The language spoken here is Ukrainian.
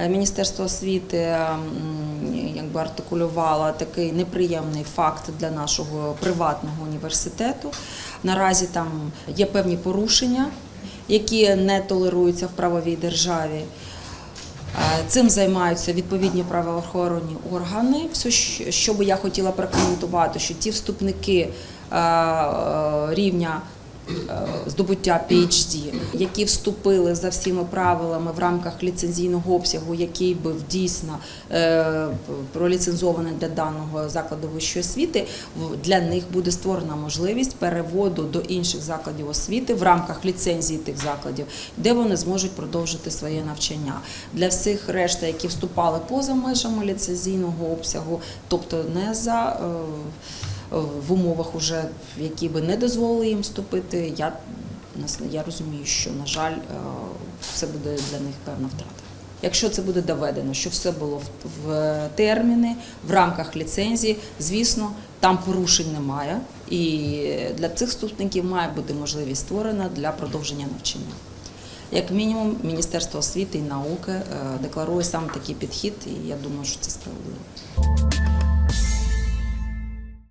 Е, Міністерство освіти якби артикулювало такий неприємний факт для нашого приватного університету. Наразі там є певні порушення, які не толеруються в правовій державі. Е, Цим займаються відповідні правоохоронні органи. Все, що- би я хотіла прокоментувати, що ті вступники е, е, рівня е, здобуття PhD, які вступили за всіми правилами в рамках ліцензійного обсягу, який був дійсно е, проліцензований для даного закладу вищої освіти, для них буде створена можливість переводу до інших закладів освіти в рамках ліцензії тих закладів, де вони зможуть продовжити своє навчання. Для всіх решта, які вступали поза межами ліцензійного обсягу, тобто не за е, е, в умовах, уже які би не дозволили їм вступити, я я розумію, що на жаль, е, це буде для них певна втрата. Якщо це буде доведено, що все було в, в терміни, в рамках ліцензії, звісно, там порушень немає, і для цих вступників має бути можливість створена для продовження навчання. Як мінімум, Міністерство освіти і науки е, декларує саме такий підхід, і я думаю, що це справедливо.